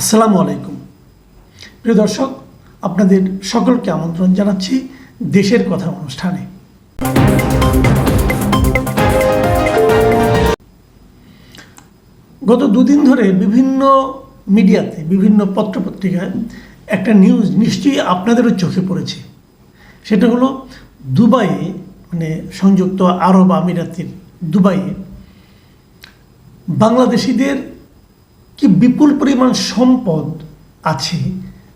আসসালামু আলাইকুম। প্রিয় দর্শক, আপনাদের সকলকে আমন্ত্রণ জানাচ্ছি দেশের কথা অনুষ্ঠানে। গত দুদিন ধরে বিভিন্ন মিডিয়াতে, বিভিন্ন পত্রপত্রিকায় একটা নিউজ নিশ্চয়ই আপনাদেরও চোখে পড়েছে। সেটা হলো দুবাইয়ে মানে সংযুক্ত আরব আমিরাতের দুবাইয়ে বাংলাদেশিদের কি বিপুল পরিমাণ সম্পদ আছে,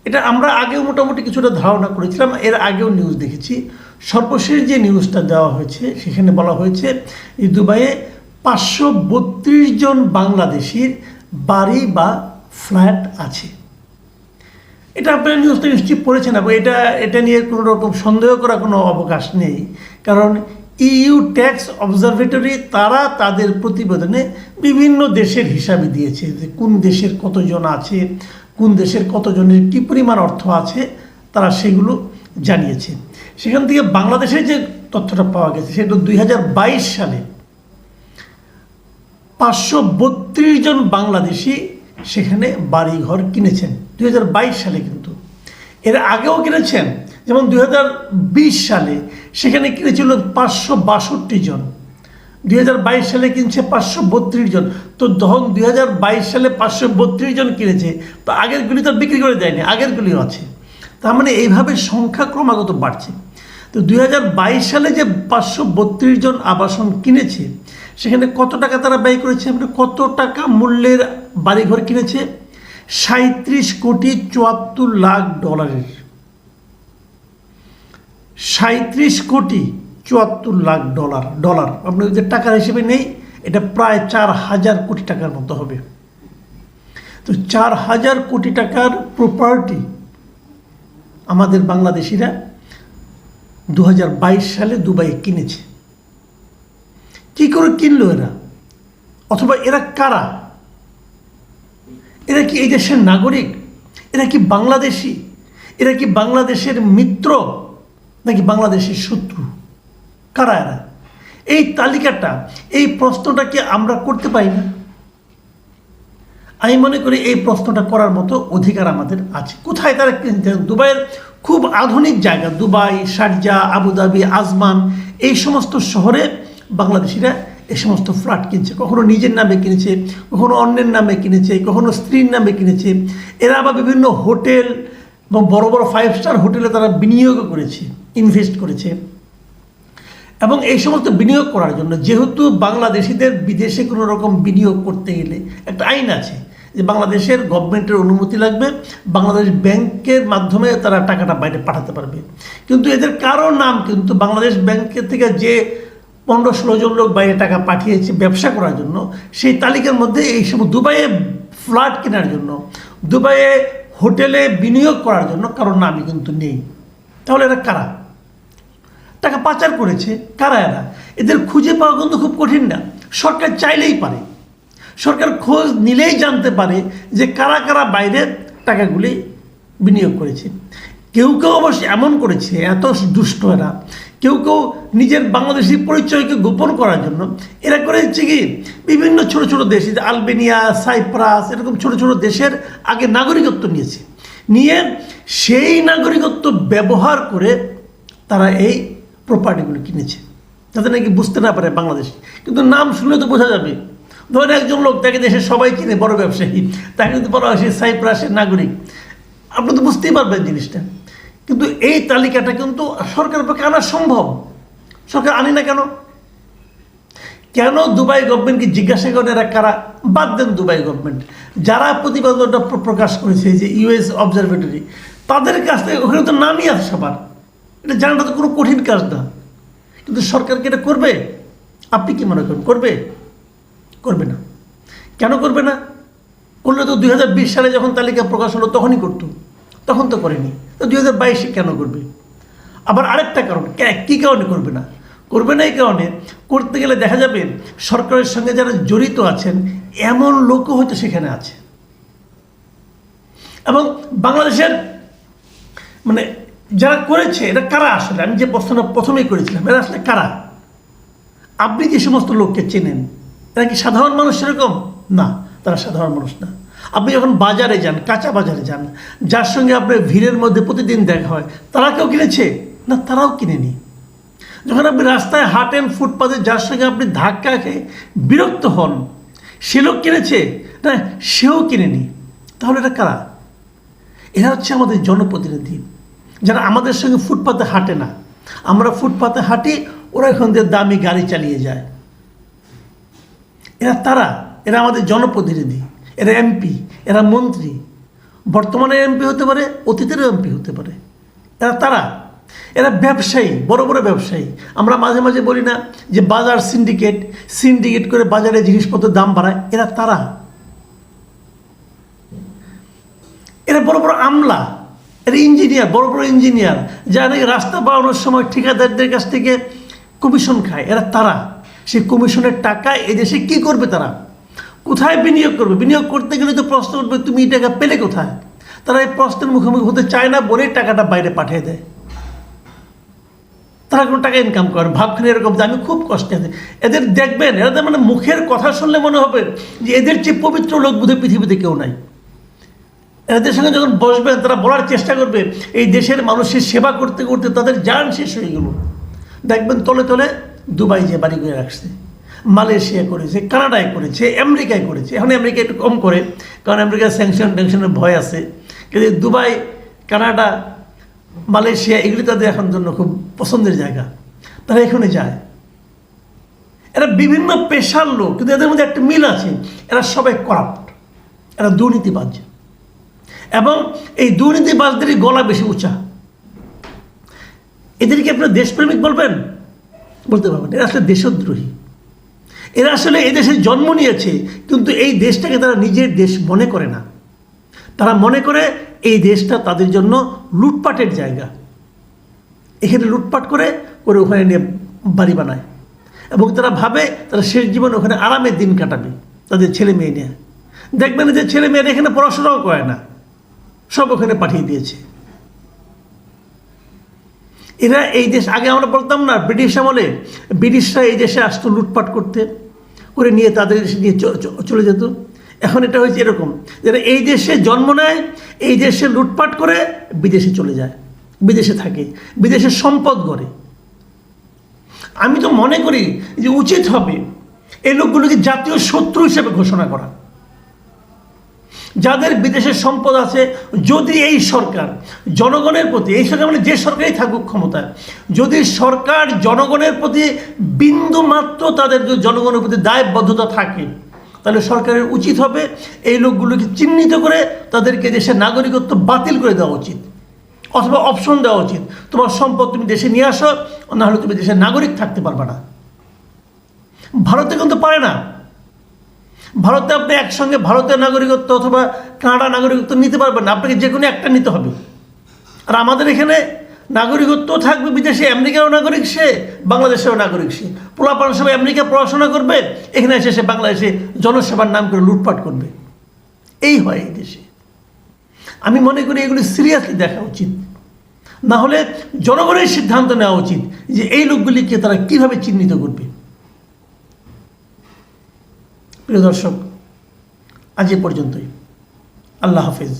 এটা আমরা আগেও মোটামুটি কিছুটা ধারণা করেছিলাম, এর আগেও নিউজ দেখেছি। সর্বশেষ যে নিউজটা দেওয়া হয়েছে, সেখানে বলা হয়েছে দুবাইয়ে পাঁচশো বত্রিশ জন বাংলাদেশির বাড়ি বা ফ্ল্যাট আছে। এটা আপনারা নিউজটা নিশ্চয়ই পড়েছেন, এবং এটা এটা নিয়ে কোনো রকম সন্দেহ করার কোনো অবকাশ নেই। কারণ ইইউ ট্যাক্স অবজারভেটরি তারা তাদের প্রতিবেদনে বিভিন্ন দেশের হিসাবে দিয়েছে যে কোন দেশের কতজন আছে, কোন দেশের কতজনের কী পরিমাণ অর্থ আছে, তারা সেগুলো জানিয়েছে। সেখান থেকে বাংলাদেশের যে তথ্যটা পাওয়া গেছে, সেটা দুই হাজার বাইশ সালে পাঁচশো বত্রিশ জন বাংলাদেশি সেখানে বাড়িঘর কিনেছেন। দুই হাজার বাইশ সালে কিন্তু। এর আগেও কিনেছেন যেমন দু হাজার বিশ সালে সেখানে কিনেছিল পাঁচশো বাষট্টি জন। দুই হাজার বাইশ সালে কিনছে পাঁচশো বত্রিশ জন। তো তখন দুই সালে পাঁচশো বত্রিশ জন কিনেছে। তো আগেরগুলি তো বিক্রি করে দেয়নি আগেরগুলিও আছে। তার মানে এইভাবে সংখ্যা ক্রমাগত বাড়ছে। তো দুই হাজার বাইশ সালে যে পাঁচশো বত্রিশ জন আবাসন কিনেছে, সেখানে কত টাকা তারা ব্যয় করেছে? মানে কত টাকা মূল্যের বাড়িঘর কিনেছে? সাঁত্রিশ কোটি চুয়াত্তর লাখ ডলারের। সাঁত্রিশ কোটি চুয়াত্তর লাখ ডলার ডলার। আপনি যদি টাকার হিসেবে নেই, এটা প্রায় চার হাজার কোটি টাকার মতো হবে। তো চার হাজার কোটি টাকার প্রপার্টি আমাদের বাংলাদেশিরা দু হাজার বাইশ সালে দুবাই কিনেছে। কি করে কিনলো এরা? অথবা এরা কারা? এরা কি এই দেশের নাগরিক? এরা কি বাংলাদেশি? এরা কি বাংলাদেশের মিত্র? নাকি বাংলাদেশের শত্রু? কারা এরা? এই তালিকাটা, এই প্রশ্নটা কি আমরা করতে পারি না। আমি মনে করি এই প্রশ্নটা করার মতো অধিকার আমাদের আছে। কোথায় তারা কিনতে দুবাইয়ের খুব আধুনিক জায়গা, দুবাই, শারজা, আবুধাবি, আজমান, এই সমস্ত শহরে বাংলাদেশিরা এই সমস্ত ফ্ল্যাট কিনছে। কখনো নিজের নামে কিনেছে, কখনো অন্যের নামে কিনেছে, কখনো স্ত্রীর নামে কিনেছে। এরা আবার বিভিন্ন হোটেল এবং বড় বড় ফাইভ স্টার হোটেলে তারা বিনিয়োগ করেছে ইনভেস্ট করেছে। এবং এই সমস্ত বিনিয়োগ করার জন্য যেহেতু বাংলাদেশিদের বিদেশে কোনো রকম বিনিয়োগ করতে গেলে একটা আইন আছে যে বাংলাদেশের গভর্নমেন্টের অনুমতি লাগবে, বাংলাদেশ ব্যাংকের মাধ্যমে তারা টাকাটা বাইরে পাঠাতে পারবে। কিন্তু এদের কারও নাম কিন্তু বাংলাদেশ ব্যাংকের থেকে যে পনেরো ষোলো জন লোক বাইরে টাকা পাঠিয়েছে ব্যবসা করার জন্য, সেই তালিকার মধ্যে এই সব দুবাইয়ে ফ্ল্যাট কেনার জন্য, দুবাইয়ে হোটেলে বিনিয়োগ করার জন্য কারোর নামই কিন্তু নেই। তাহলে এরা কারা? টাকা পাচার করেছে কারা এরা? এদের খুঁজে পাওয়া কিন্তু খুব কঠিন না। সরকার চাইলেই পারে। সরকার খোঁজ নিলেই জানতে পারে যে কারা কারা বাইরে টাকাগুলি বিনিয়োগ করেছে। কেউ কেউ অবশ্য এমন করেছে, এত দুষ্ট এরা। কেউ কেউ নিজের বাংলাদেশি পরিচয়কে গোপন করার জন্য। এরা করেছে কি? বিভিন্ন ছোট ছোট দেশ আলবেনিয়া, সাইপ্রাস, এরকম ছোট ছোট দেশের আগে নাগরিকত্ব নিয়েছে। নিয়ে সেই নাগরিকত্ব ব্যবহার করে তারা এই প্রপার্টিগুলো কিনেছে। যাতে নাকি বুঝতে না পারে বাংলাদেশ। কিন্তু নাম শুনলে তো বোঝা যাবে। ধরেন একজন লোক তাকে দেশের সবাই চিনে বড় ব্যবসায়ী। তাকে কিন্তু বলা হয় সে সাইপ্রাসের নাগরিক। আপনি তো বুঝতেই পারবেন জিনিসটা। কিন্তু এই তালিকাটা কিন্তু সরকারের পক্ষে আনা সম্ভব। সরকার আনি না কেন? কেন দুবাই গভর্নমেন্টকে জিজ্ঞাসা করেন এরা কারা? বাদ দেন দুবাই গভর্নমেন্ট যারা প্রতিবেদনটা প্র- প্রকাশ করেছে যে ইউএস অবজারভেটরি তাদের কাছ থেকে ওখানে তো নামই আছে সবার। এটা জানাটা তো কোনো কঠিন কাজ না। কিন্তু সরকার কি এটা করবে? আপনি কি মনে করেন, করবে? করবে না। কেন করবে না? করলে তো দুই হাজার বিশ সালে যখন তালিকা প্রকাশ হলো, তখনই করতো। তখন তো করেনি। তো দুই হাজার বাইশে কেন করবে? আবার আরেকটা কারণ, কে- কারণে করবে না? করবে না এই কারণে করতে গেলে দেখা যাবে সরকারের সঙ্গে যারা জড়িত আছেন, এমন লোকও হয়তো সেখানে আছে। এবং বাংলাদেশের মানে যারা করেছে এটা কারা আসলে? আমি যে প্রশ্নটা প্রথমেই করেছিলাম, এরা আসলে কারা? আপনি যে সমস্ত লোককে চেনেন, এরা কি সাধারণ মানুষ সেরকম? না, তারা সাধারণ মানুষ না। আপনি যখন বাজারে যান, কাঁচা বাজারে যান, যার সঙ্গে আপনার ভিড়ের মধ্যে প্রতিদিন দেখা হয় তারা কেউ কিনেছে? না, তারাও কিনেনি। যখন আপনি রাস্তায় হাঁটেন ফুটপাতে, যার সঙ্গে আপনি ধাক্কা খেয়ে বিরক্ত হন, সে লোক কিনেছে? না, সেও কিনেনি। তাহলে এটা কারা? এরা হচ্ছে আমাদের জনপ্রতিনিধি, যারা আমাদের সঙ্গে ফুটপাতে হাঁটে না। আমরা ফুটপাতে হাঁটি, ওরা এখান দিয়ে দামি গাড়ি চালিয়ে যায়। এরা তারা? এরা আমাদের জনপ্রতিনিধি। এরা এমপি, এরা মন্ত্রী। বর্তমানে এমপি হতে পারে, অতীতেরও এমপি হতে পারে। এরা তারা। এরা ব্যবসায়ী, বড় বড় ব্যবসায়ী। আমরা মাঝে মাঝে বলি না যে বাজার সিন্ডিকেট সিন্ডিকেট করে বাজারে জিনিসপত্রের দাম বাড়ায়, এরা তারা। এরা বড় বড় আমলা, এরা ইঞ্জিনিয়ার, বড় বড় ইঞ্জিনিয়ার, যারা নাকি রাস্তা বানানোর সময় ঠিকাদারদের কাছ থেকে কমিশন খায়, এরা তারা। সেই কমিশনের টাকা এদেশে কি করবে তারা? কোথায় বিনিয়োগ করবে? বিনিয়োগ করতে গেলে তো প্রশ্ন উঠবে, তুমি এই টাকা পেলে কোথায়? তারা এই প্রশ্নের মুখোমুখি হতে চায় না বলেই টাকাটা বাইরে পাঠিয়ে দেয়। তারা কোনো টাকা ইনকাম করে ভাবখানে এরকম আমি খুব কষ্টে আছি। এদের দেখবেন এদের মানে মুখের কথা শুনলে মনে হবে যে এদের চেয়ে পবিত্র লোক বোধহয় পৃথিবীতে কেউ নাই। এদের সঙ্গে যখন বসবেন, তারা বলার চেষ্টা করবে, এই দেশের মানুষের সেবা করতে করতে তাদের যান শেষ হয়ে গেল। দেখবেন তলে তলে দুবাই যে বাড়ি করে রাখছে। মালয়েশিয়া করেছে, কানাডায় করেছে, আমেরিকায় করেছে। এখন আমেরিকা একটু কম করে, কারণ আমেরিকার স্যাংশন ট্যাংশনের ভয় আছে। কিন্তু দুবাই, কানাডা, মালয়েশিয়া, এগুলি তাদের এখন জন্য খুব পছন্দের জায়গা। তারা এখানে যায়। এরা বিভিন্ন পেশার লোক, কিন্তু এদের মধ্যে একটা মিল আছে। এরা সবাই করাপ্ট এরা দুর্নীতিবাজ। এবং এই দুর্নীতিবাজদেরই গলা বেশি উঁচা। এদেরকে আপনার দেশপ্রেমিক বলবেন? বলতে পারবেন এরা আসলে দেশদ্রোহী। এরা আসলে এই দেশে জন্ম নিয়েছে, কিন্তু এই দেশটাকে তারা নিজের দেশ মনে করে না। তারা মনে করে এই দেশটা তাদের জন্য লুটপাটের জায়গা। এখানে লুটপাট করে করে ওখানে নিয়ে বাড়ি বানায়। এবং তারা ভাবে তারা শেষ জীবন ওখানে আরামের দিন কাটাবে তাদের ছেলে মেয়ে নিয়ে। দেখবেন যে ছেলে মেয়েরা এখানে পড়াশোনাও করে না, সব ওখানে পাঠিয়ে দিয়েছে। এরা এই দেশ, আগে আমরা বলতাম না, ব্রিটিশ আমলে ব্রিটিশরা এই দেশে আসতো, লুটপাট করতে, করে নিয়ে তাদের দেশে নিয়ে চলে যেত। এখন এটা হয়েছে এরকম যারা এই দেশে জন্ম নেয়, এই দেশে লুটপাট করে বিদেশে চলে যায়, বিদেশে থাকে, বিদেশে সম্পদ গড়ে। আমি তো মনে করি যে উচিত হবে এই লোকগুলোকে জাতীয় শত্রু হিসেবে ঘোষণা করা। যাদের বিদেশের সম্পদ আছে, যদি এই সরকার জনগণের প্রতি, এই সরকার মানে যে সরকারই থাকুক ক্ষমতায়, যদি সরকার জনগণের প্রতি বিন্দু মাত্র তাদের জনগণের প্রতি দায়বদ্ধতা থাকে, তাহলে সরকারের উচিত হবে এই লোকগুলোকে চিহ্নিত করে তাদেরকে দেশের নাগরিকত্ব বাতিল করে দেওয়া উচিত, অথবা অপশন দেওয়া উচিত। তোমার সম্পদ তুমি দেশে নিয়ে আসো, নাহলে তুমি দেশের নাগরিক থাকতে পারবে না। ভারতে কিন্তু পারে না। ভারতে আপনি একসঙ্গে ভারতের নাগরিকত্ব অথবা কানাডা নাগরিকত্ব নিতে পারবেন না। আপনাকে যে কোনো একটা নিতে হবে। আর আমাদের এখানে নাগরিকত্ব থাকবে বিদেশে, আমেরিকারও নাগরিক সে, বাংলাদেশেরও নাগরিক সে। পোলাপান সবাই আমেরিকা পড়াশোনা করবে, এখানে এসে সে বাংলাদেশে জনসেবার নাম করে লুটপাট করবে। এই হয় এই দেশে। আমি মনে করি এগুলি সিরিয়াসলি দেখা উচিত। না হলে জনগণের সিদ্ধান্ত নেওয়া উচিত যে এই লোকগুলিকে তারা কীভাবে চিহ্নিত করবে। প্রিয় দর্শক আজ এ পর্যন্তই। আল্লাহ হাফেজ।